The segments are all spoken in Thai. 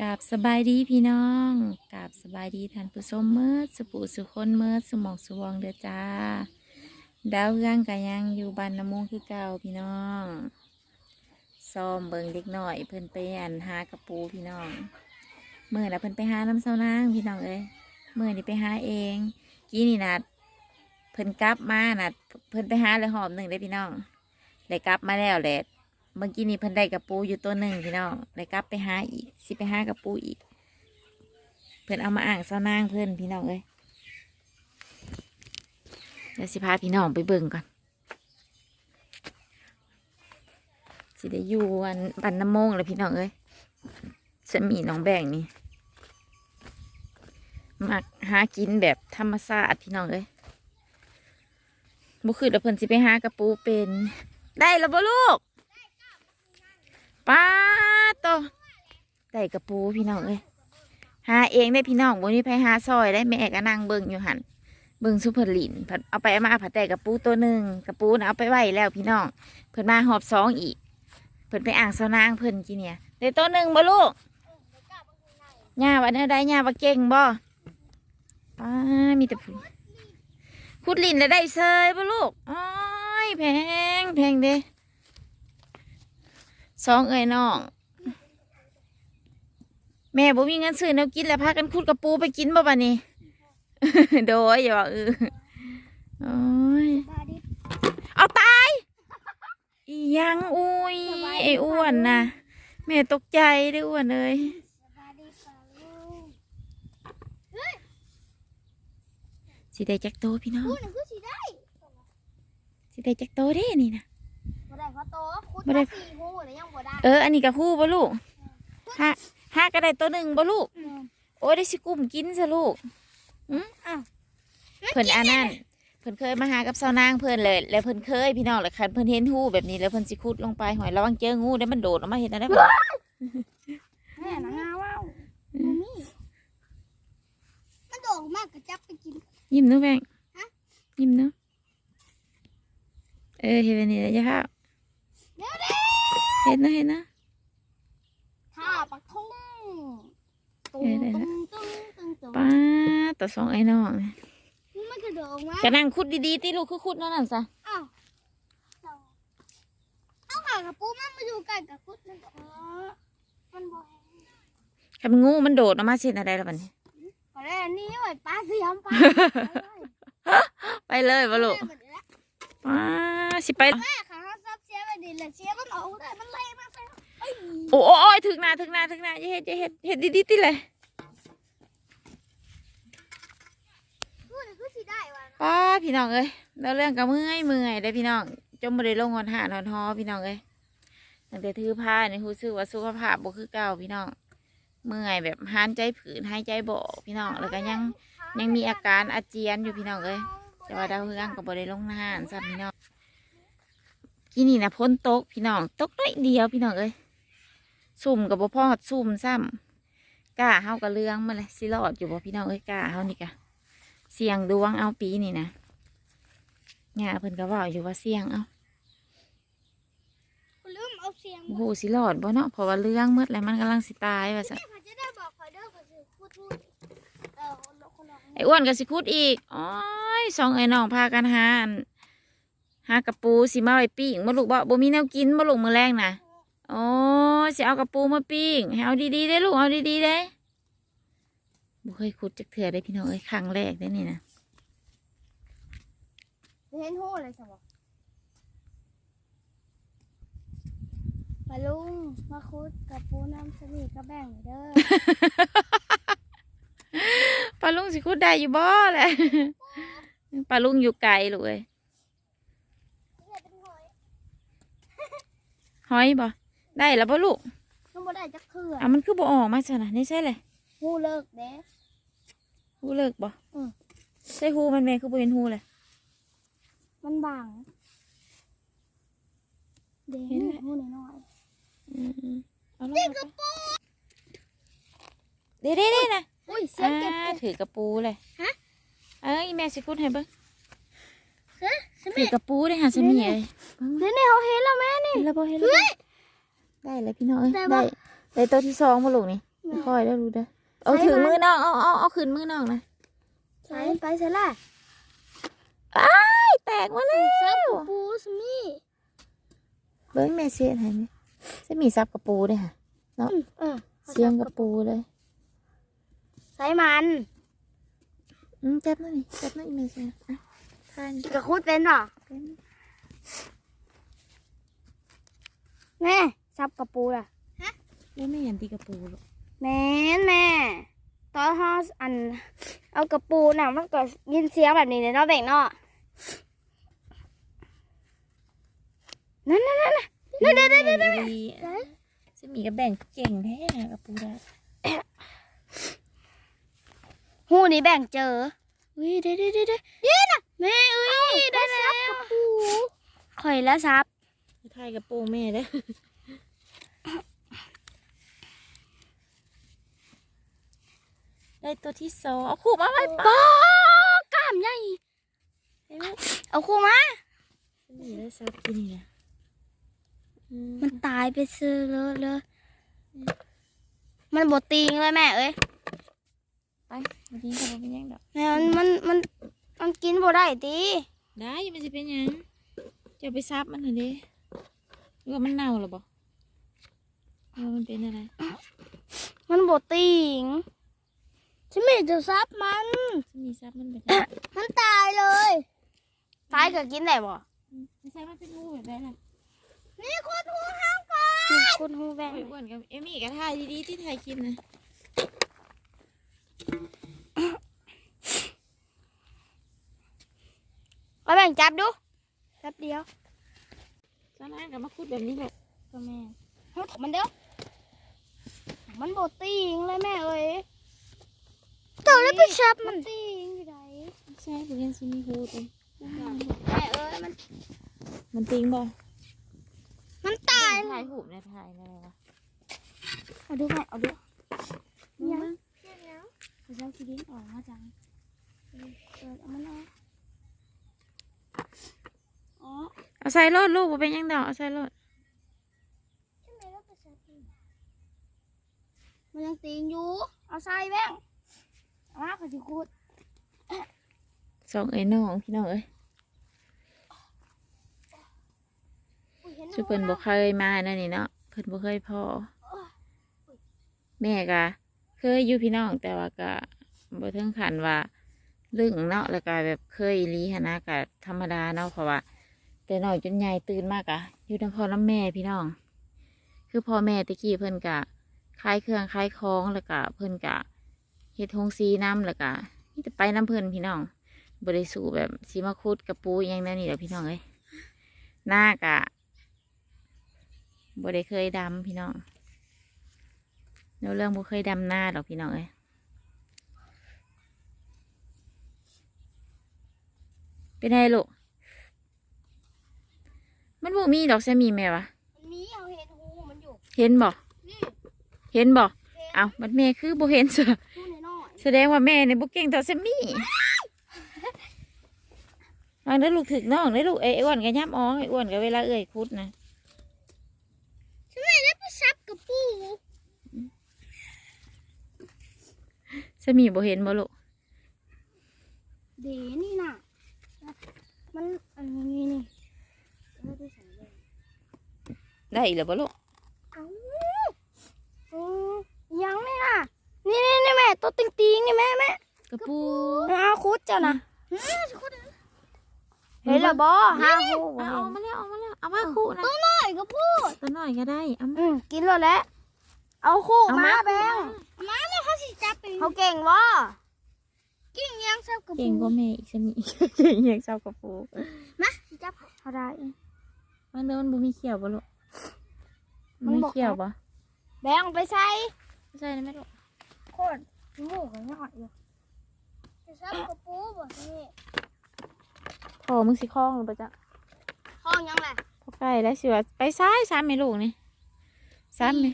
กราบสบายดีพี่น้องกราบสบายดีท่านผู้ชมเมื่อสปูสุคนเมื่อสมองสวงเด้อจ้า ดาวเรืองกันยังอยู่บ้านน้ำมงคือเก่าพี่น้องซ้อมเบิงเด็กหน่อยเพิ่นไปอันหากระปูพี่น้องเมื่อแล้วเพิ่นไปหาน้ำเสานางพี่น้องเอ้ยเมื่อนี่ไปหาเอง กี้นี่นัดเพิ่นกลับมานัดเพิ่นไปหาเลยหอมหนึ่งได้พี่น้องเลยกลับมาแล้วแหละ เมื่อกี้นี้เพิ่นได้กระปูอยู่ตัวหนึ่งพี่น้องเลยกลับไปหาอีกสิไปหากระปูอีก เพิ่นเอามาอ่างเสานางเพิ่นพี่น้องเอ้ยเดี๋ยวสิพาพี่น้องไปเบิ่งก่อน สิได้อยู่วันปันน้ำโมงเลยพี่น้องเอ้ยจะมีน้องแบ่งนี่มักหากินแบบธรรมชาติพี่น้องเอ้ยบุคือแล้วเพิ่นสิไปหากระปูเป็น ได้แล้วบ่ลูก ป้าโตได้กระปูพี่น้องเอ้ยหาเองได้พี่น้องบนนี้ไปหาซอยได้แม่ก็นั่งเบิ่งอยู่หันเบิ่งสุเพิ่นหลินเอาไปเอามาผัดแต่กระปูตัวหนึ่งกระปูนะเอาไปไหว้แล้วพี่น้องเพิ่นมาหอบสองอีก เพิ่นไปอ่างเสานางเพิ่นกี่เนี่ยได้ตัวหนึ่งบ่ลูกย่าว่าเนื้ได้ย่าว่าเก่งบ่ป้ามีแต่ผู้ขุดลินแล้วได้เซยบ่ลูกอ้อยแพงแพงเด้ สองเอ้ยน้อง แม่บ่มีเงินซื้อแนวกินแล้วพากันขุดกระปูไปกินบ่บัดนี้โดยอย่าบอกเออโอ้ยเอาตาย อียังอุ้ยไอ้อ้วนนะแม่ตกใจได้ออ้วนเลยสิได้จักโตพี่น้องสีได้สิได้จักโตเด้นี่นะ โตคุดบ่ได้มาสี่หูแล้วยังบ่ได้เออ อันนี้กับคู่บ่ลูกห้าห้าก็ได้ตัวหนึ่งบ่ลูก โอ้ยได้สิกลุ่มกินซะลูกอืมอ้าวเพิ่นอันนั้นเพิ่นเคยมาหากับสาวนางเพิ่นเลย แล้วเพิ่นเคยพี่น้องแล้วคันเพิ่นเห็นหูแบบนี้แล้วเพิ่นสิขุดลงไปหอยระวังเจองูได้มันโดดออกมาเห็นอะไรบ่แม่นะงาว้าวบ่มีมันโดดมากก็จับไปกิน ยิ้มหนูแบงฮะยิ้มหนูเออเห็นแบบนี้แล้วจ้ะค่ะเดี๋ยวดิ เห็นนะเห็นนะท่าปักทุ่งตุ้งเออได้ตุ้ละงตุ้งตุ้งตุ้งป้าต่อสองไอ้น้องมันกระโดดออกมาก็นั่งขุดดีๆติลูกคือขุดเนั่นนั่นซะอ้าวเอาหากระปูมันมาอยู่ใกล้กับคุดมันก็เออมันบ่คันงูมันโดดออกมาเช่นอะไรล่ะบัดนี้ก็ได้อันนี้ไว้ปลาเสียมปลาไปเลยบ่ลูกแม่ป้าสิไป ขาซับเสียไปดิแล้วเสียมันออกได้มันไล่มาใส่โอ้ยถึงนาถึงนาถึงนาเฮ็ดเฮ็ดเฮ็ดดีๆติเลยพูดหนึ่งคือสีได้วะป้าพี่น้องเอ้ยแล้วเรื่องก็เมื่อยเมื่อยได้พี่น้องจมบ่ได้ลงหอนหาหอนฮอพี่น้องเอ้ยตั้งแต่ถือผ้าในี่รู้สึกว่าสุขภาพบ่คือเก่าพี่น้องเมื่อยแบบหานใจผืนหายใจบ่อกพี่น้องแล้วก็ยังยังมีอาการอาเจียนอยู่พี่น้องเอ้ยแต่ว่าดาวเรืองก็บ่ได้ลงหานซ้ำพี่น้อง กินนี่นะพ้นตกพี่น้องตกน้อยเดียวพี่น้องเอ้ยซุ่มกับบ่พอดซุ่มซ้ำกล้าเฮากับเรื่องมาเลยสิรอดอยู่บ่พี่น้องเอ้ยกล้าเฮานี่กะเสี่ยงดวงเอาปีนี่นะย่าเพิ่นก็เว่าอยู่ว่าเสี่ยงเอาคุณลืมเอาเสียงโอ้โหสิรอดบ่เนาะเพราะว่าเรื่องมืดแล้วมันกำลังสิตายว่าซะเขาจะได้บอกเขาเด้อเขาจะพูดพูดเออคนละคนละไอ้อ้วนก็สิคุดอีก อ้อยสองไอ้น้องพากันหาอัน หากระปูสิมาไว้ปิ้งบ่ลูกบ่บ่มีแนวกินบ่ลูกมื้อแรงน่ะโอ้ยสิเอากระปูมาปิ้งให้เอาดีๆได้อลูกเอาดีๆได้บ่เคยขุดจักเทื่อได้พี่น้องเอ้ยครั้งแรกได้นี่นะเห็นหูเลยสมองมาลุงมาคุดกับปูน้ำสวีกระแบ่งเด้อปลาลุงสิคุดได้อยู่บ่แหละปลาลุงอยู่ไกลลูกเอ้ย หอยบ่ได้แล้วบ่ลูกน้องบ่ได้จักเถื่ออะมันคือบ่ออกมาซะนะนี่ใช่เลยหูเลิกเด้หูเลิกบ่อืมใช่หูมันแม่คือบ่เห็นหูเลย มันบางเด้เห็นแล้วหูน้อยอืมเอาลงมาเด้เด้เด้นะๆอุ้ยเสียอ่างเก็บเก็บถือกระปูเลยฮะเอ้ยแม่สิคุดให้เบิ่งฮะ สถืมิอกระปูได้หาสมีเอ้ยเบิ่งเดี๋ยวนี้เขาเห็นแล้วแม่นี่เห็นแล้วบ่เห็นแล้วบ่ได้แล้วพี่น้องเอ้ยได้บ่ได้ได้ตัวที่สองบ่ลูกนี่ค่อยแล้วรู้เด้อเอาถึงมือน้องเอาเอาเอาขึ้นมือน้องนะใส่ไปใส่ละอ้ายแตกมาแล้วซับกับปูสมี่เบิ้งแม่เสียให้ไหมจะมีซับกระปูด้วยค่ะอืมเออเสียงกระปูเลยใส่มันอืมจับหน่อยนี่จับหน่อยแม่เสียอะทาน กระคุดเป็นหรอเป็นแม่ซับกับปูล่ะแล้วแม่ยันตีกระปูหรอกแม่นแม่ตอนเขาอัน เอากระปูน่ะมันก็ยินเสียงแบบนี้เลยเนาะแบ่งเนาะนั่นนั่นนั่นนั่นเด้อเด้อเด้อเด้อจะมีกระแบ่งเก่งแท้กระปูได้หูนี่แบ่งเจออุ้ยเด้เด้เด้เด้เย้น่ะ แม่อุ้ยได้แล้วกระปูข่อยแล้วซับไทยกระปูแม่เด้อได้ตัวที่สองเอาขู่มาไว้ปะป้อกล้ามใหญ่เห็นไหมเอาคู่มาจะมีได้ซับกินนี่นะอืมมันตายไปซื้อเลยเลยมันบดตีงเลยแม่เอ้ยไปวันนี้ก็บ่เป็นหยังดอกแม่มันมันมัน มันกินบ่ได้ตีได้มันจะเป็นหยังจะไปซับมันเหรอเด้หรือว่ามันเน่าหรอบ่หรือว่ามันเป็นอะไรมันบดตีงฉันไม่จะซับมันจะมีซับมันแบบมันตายเลยตายก็กินได้บ่ไม่ใช่มันเป็นงูแบบนั้นนะนี่คุณหูห้ามก่อนคุณหูแบงโอ้ยอ้วนกับเอมี่กับถ่ายดีๆที่ถ่ายคลิปนะ เอา แบ่งจับดูแป๊บเดียวตอนนั้นกับมาคุดแบบนี้แหละก็แม่เอาถอดมันเดียวมันบดตีงเลยแม่เอ้ยเต่าแล้วไปซับมันตีงอยู่ไหนไม่ใช่เป็นยังซิมีฮูดเลยแม่เอ้ยมัน มันติงบ่มันตายถ่ายหูปในถ่ายอะไรวะเอาดูแม่เอาดูยังเขาใช้คีดินออกมาจังเออเปิดเอามันออกอ๋อ เอาใส่รถลูกบ่เป็นหยังดอกเอาใส่รถทำไมเราไปซับมันมันยังตีงอยู่ เอาใส่แบงเอามาขอสิคูดสองเอ้ยน้องพี่น้องเอ้ยอุ้ยเห็นสุเพิ่นบ่เคยมานั่นนี่เนาะเพิ่นบ่เคยพอแม่ก็เคยอยู่พี่น้องแต่ว่าก็บ่ถึงขั้นว่าลึงเนาะแล้วก็แบบเคยอีหลีหั้นนะก็ธรรมดาเนาะเพราะว่า แต่หน้อยจนใหญ่ตื่นมากอะอยู่ทั้งพ่อและแม่พี่น้อง คือพ่อแม่ตะกี้เพิ่นกะขายเครื่องขายของแล้วก็เพิ่นกะเฮ็ดทงซีน้ำแล้วก็มีแต่ไปน้ำเพิ่นพี่น้องบ่ได้สู่แบบสีมาคุดกระปูอหยังนั่นนี่แหละพี่น้องเอ้ยหน้ากะบ่ได้เคยดำพี่น้องเนื้อเรื่องบ่เคยดำหน้าดอกพี่น้องเอ้ยเป็นไงลูก มันบ่มีดอกแซมีแม่วะมันมีเอาเห็นหูมันอยู่เห็นบ่นี่เห็นบ่เห็นเอามันแม่คือบ่เห็นซะดูหน่อยแสดงว่าแม่เนี่ยบ่เก่งต่อแซมีวางเด้อลูกถึกน้องเด้อลูกไอ้อ้วนก็ยับอ้องไอ้อ้วนก็เวลาเอ่ยคุดนะๆทำไมได้ไปซับกับปูแซมีบ่เห็นบ่ลูกเดนี่น่ะ มันอันนี้นี่ ไม่ได้ใส่เลยได้อีกแล้วบ่ลูกเอ้าอืมยังไม่น่ะ นี่นี่นี่แม่ตัวติงติงๆนี่แม่แม่กระปูเอาคุดเจ้านะเห็นแล้วบ่ห้าหูเอาเอามาแล้วเอามาแล้วเอามาคู่นะตัวน้อยก็พูดตัวน้อยก็ได้เอามาอืมกินแล้วแหละเอาคู่เอามามาแบงมาแล้วเขาสิจับเขาเก่งบ่เก่งยังซับกับเก่งกว่าแม่อีกแซมีเก่งอย่างเจ้ากระปูมาสิจับเขาได้ วางเด้อมันบ่มีเขียวบ่ลูกมันมีบอกเขียวบ่แบงไปใส่ใช่ไหมลูกโคตรจมูกกันหน่อยอยู่จะซับกับปูบ่นี่พอมึงสิคล้องหรือเปล่าจ๊ะห้องยังไงพอใกล้แล้วสิว่าไปซ้ายซ้ำไหมลูกนี่ซ้ำไหม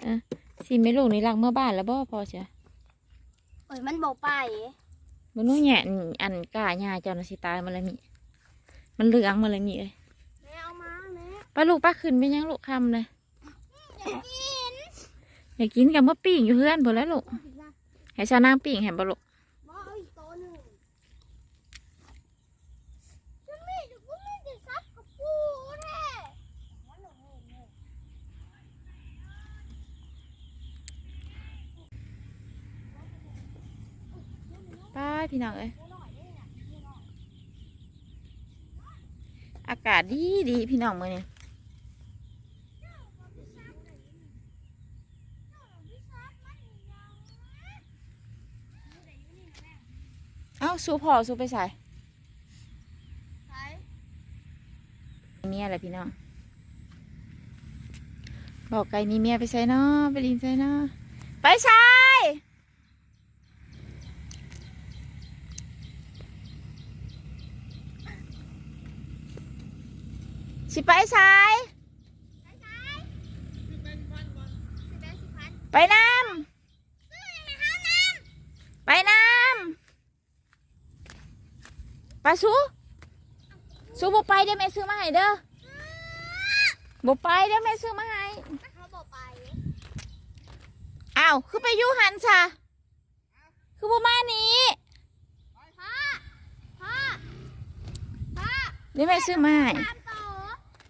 เออสิไหมลูกนี่หลังเมื่อบ้านแล้วบ่พอเชียวเอ้ยมันบอกไปมันนู้นแหย่อันอันกล้าหญ้าเจ้าน่ะสิตายมาแล้วมี มันเหลืองมาเลยมีเอ้ย แม่เอามาแม่ ป้าลูกป้าขึ้นไปยังลูกคำเลยอยากกินอยากกินกับมะปิ้งอยู่เพื่อนบ่แล้วลูกผิดละให้ชาวนางปิ้งให้บ่ลูกว่าเอาอีกตัวหนึ่งจะไม่จะกูไม่จะซับกับปูแท้ว่าหนูเห็นเลยไป้าพี่น้องเอ้ยอากาศดีดีพี่น้องมื้อนี้เอ้า สู้พ่อสู้ไปใส่ใช่เมียอะไรพี่น้องบอกไก่มีเมียไปใส่เนาะไปลินใส่เนาะไปใส่สิไปใส่ไปน้ซื้อยังไงห้ามน้ำไปน้ำ ไปสู้สู้บ่ไปเดี๋ยวแม่ซื้อมาให้เด้อบ่ไปเดี๋ยวแม่ซื้อมาให้ำเขาบอกไปอ้าวคือไปอยูหันซะคือบ่มานี้พ่อพ่อพ่อเดี๋ยวแม่ซื้อมาให้ตามต่อ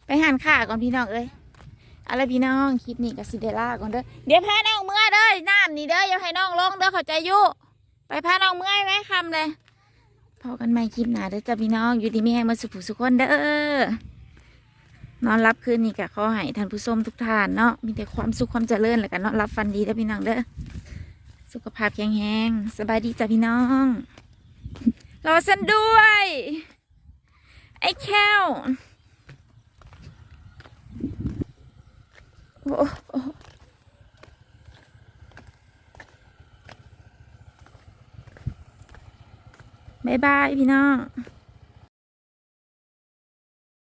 ไปหันข่าก่อนพี่น้องเอ้ยอะไรพี่น้องคลิปนี้กับซิเดล่าก่อนเด้อเดี๋ยวพาน้องเมื่อเด้อน้ำนี่เด้ออย่าให้น้องลงเด้อเข้าใจอยุไปพาน้องเมื่อยไหมคำเลย พอกันใหม่คลิปหนาเด้อจ้าพี่น้อง อยู่ดีมีแห้งมาสุขสุขคนเด้อนอนรับคืนนี้กับขอให้ท่านผู้ชมทุกท่านเนาะมีแต่ความสุขความเจริญแล้วกันนอนรับฟันดีเด้อพี่น้องเด้อสุขภาพแข็งแรงสบายดีจ้าพี่น้องรอฉันด้วย ไอ้แค้วโอ้โอ้ บายบายพี่น้อง